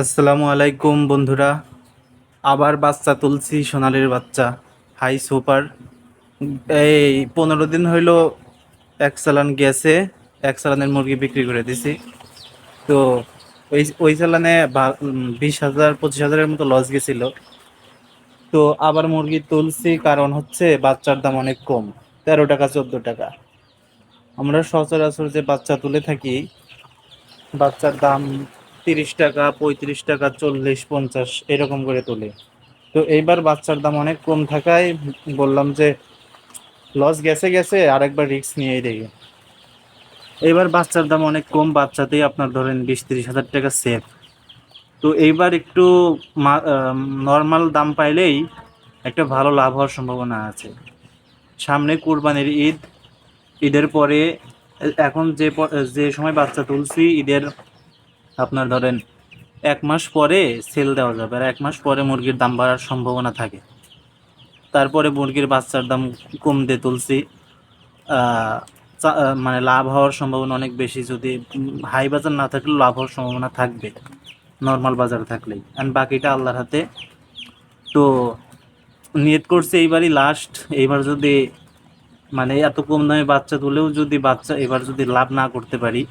আসসালামু আলাইকুম, বন্ধুরা। আবার বাচ্চা তুলছি, সোনালির বাচ্চা। Hi, super. এই পনেরো দিন হইল এক চালান গেছে, এক চালানের মুরগি বিক্রি করে দিছি। তো ওই ওই চালানে বিশ হাজার, পঁচিশ হাজারের মতো লস গেছিল। তো আবার মুরগি তুলছি, কারণ হচ্ছে বাচ্চার দাম অনেক কম, তেরো টাকা, চোদ্দ টাকা। আমরা সচরাচর যে বাচ্চা তুলে থাকি, বাচ্চার দাম তিরিশ টাকা, পঁয়ত্রিশ টাকা, চল্লিশ, পঞ্চাশ, এরকম করে তোলে। তো এইবার বাচ্চার দাম অনেক কম থাকায় বললাম যে লস গেছে গেছে, আরেকবার রিস্ক নিয়েই দেখি। এইবার বাচ্চার দাম অনেক কম, বাচ্চাতেই আপনার ধরেন বিশ, তিরিশ হাজার টাকা সেফ তো এইবার একটু নর্মাল দাম পাইলেই একটা ভালো লাভ হওয়ার সম্ভাবনা আছে। সামনে কুরবানির ঈদ, ঈদের পরে এখন যে যে সময় বাচ্চা তুলছি, ঈদের আপনার ধরেন এক মাস পরে সেল দেওয়া যাবে আর এক মাস পরে মুরগির দাম বাড়ার সম্ভাবনা থাকে। তারপরে মুরগির বাচ্চার দাম কমতে তুলছি। মানে লাভ হওয়ার সম্ভাবনা অনেক বেশি। যদি হাই বাজার না থাকলেও লাভ হওয়ার সম্ভাবনা থাকবে নর্মাল বাজার থাকলেই। আর বাকিটা আল্লাহর হাতে। তো নিয়ত করছে এইবারই লাস্ট এইবার যদি মানে এত কম দামে বাচ্চা তুলেও যদি বাচ্চা, এবার যদি লাভ না করতে পারি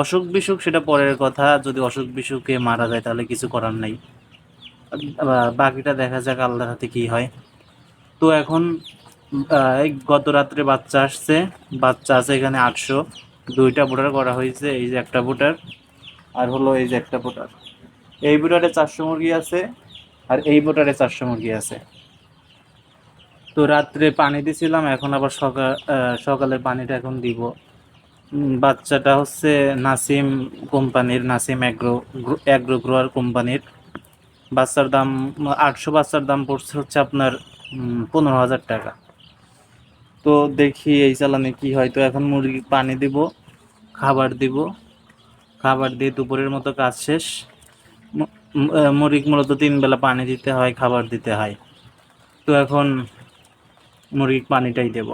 অসুখ বিসুখ সেটা পরের কথা। যদি অসুখ বিসুখে মারা যায় তাহলে কিছু করার নাই। বাকিটা দেখা যাক আল্লাহর হাতে কি হয়। তো এখন এই গত রাত্রে বাচ্চা আসছে। বাচ্চা আছে এখানে আটশো। দুইটা ভোটার করা হয়েছে। এই যে একটা ভোটার আর হলো এই যে একটা ভোটার। এই ভোটারে চারশো মুরগি আছে আর এই ভোটারে চারশো মুরগি আছে। তো রাত্রে পানি দিছিলাম, এখন আবার সকাল সকালের পানিটা এখন দিব। বাচ্চাটা হচ্ছে নাসিম কোম্পানির, নাসিম অ্যাগ্রো অ্যাগ্রো গ্রোয়ার কোম্পানির। বাচ্চার দাম, আটশো বাচ্চার দাম পড়ছে হচ্ছে আপনার পনেরো হাজার টাকা। তো দেখি এই চালানে কি হয়। তো এখন মুরগি পানি দিব, খাবার দিব। খাবার দিয়ে দুপুরের মতো কাজ শেষ। মুরগি মূলত তিন বেলা পানি দিতে হয়, খাবার দিতে হয়। তো এখন মুরগি পানিটাই দেব।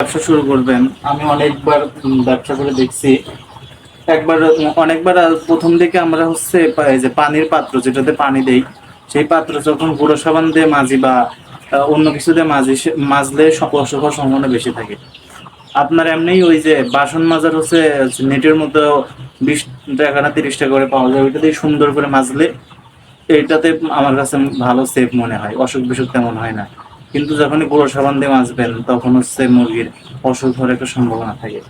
ব্যবসা শুরু করবেন। আমি অনেকবার ব্যবসা করে দেখছি। একবার, অনেকবার প্রথম দিকে আমরা হচ্ছে যে পানির পাত্র, যেটাতে পানি দেই, সেই পাত্র যখন গুঁড়ো সাবান দিয়ে মাজি বা অন্য কিছু দিয়ে মাজি মাজলে অসুখ সম্ভাবনা বেশি থাকে। আপনার এমনি ওই যে বাসন মাজার হচ্ছে, নেটের মধ্যে বিশ টাকা না তিরিশ টাকা করে পাওয়া যায় ওইটা দিয়ে সুন্দর করে মাজলে এটাতে আমার কাছে ভালো সেফ মনে হয় অসুখ বিসুখ তেমন হয় না। কিন্তু যখনই পৌরসভা সাবান দিয়ে মাজবেন তখন হচ্ছে মুরগির অসুখ হওয়ার একটা সম্ভাবনা থাকে।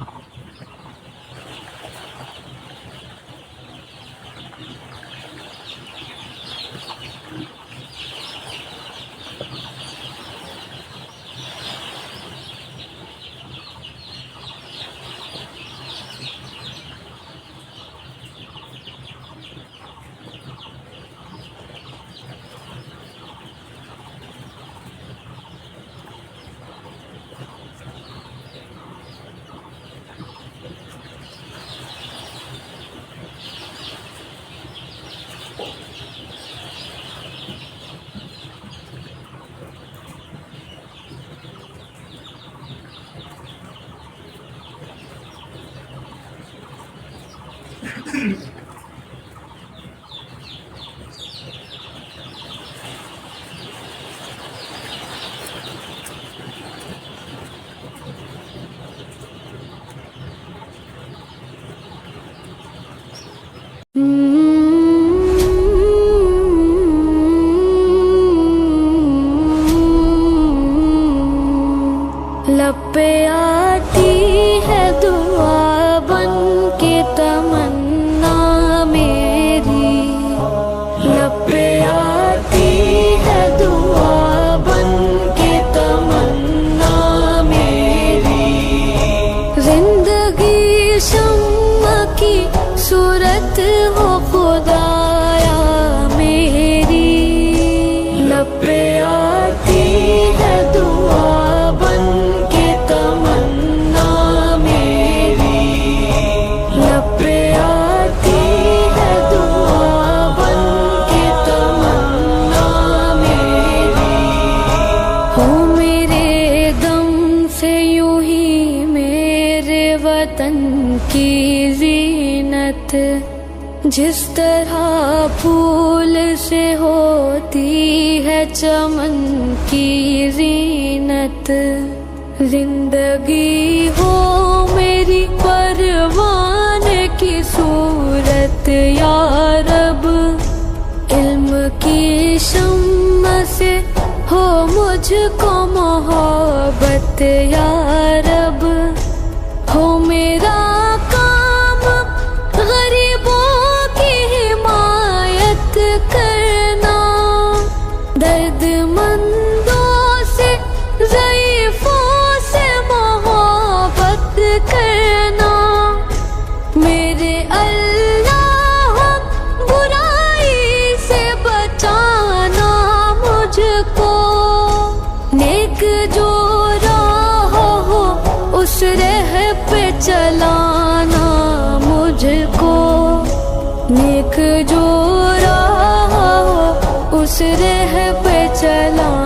सूरत हो खुदाया मेरी। लब आती है दुआ बन के तमन्ना मेरी। लब आती है दुआ बन के तमन्ना मेरी। हो मेरे दम से यूँ ही मेरे वतन की जीनत जिस तरह फूल से होती है चमन की जीनत। ज़िंदगी हो मेरी परवान की सूरत यारब इल्म की शम से हो मुझको मोहब्बत या राह पे चलाना मुझको। नेक जो रहा उस रह पे चलाना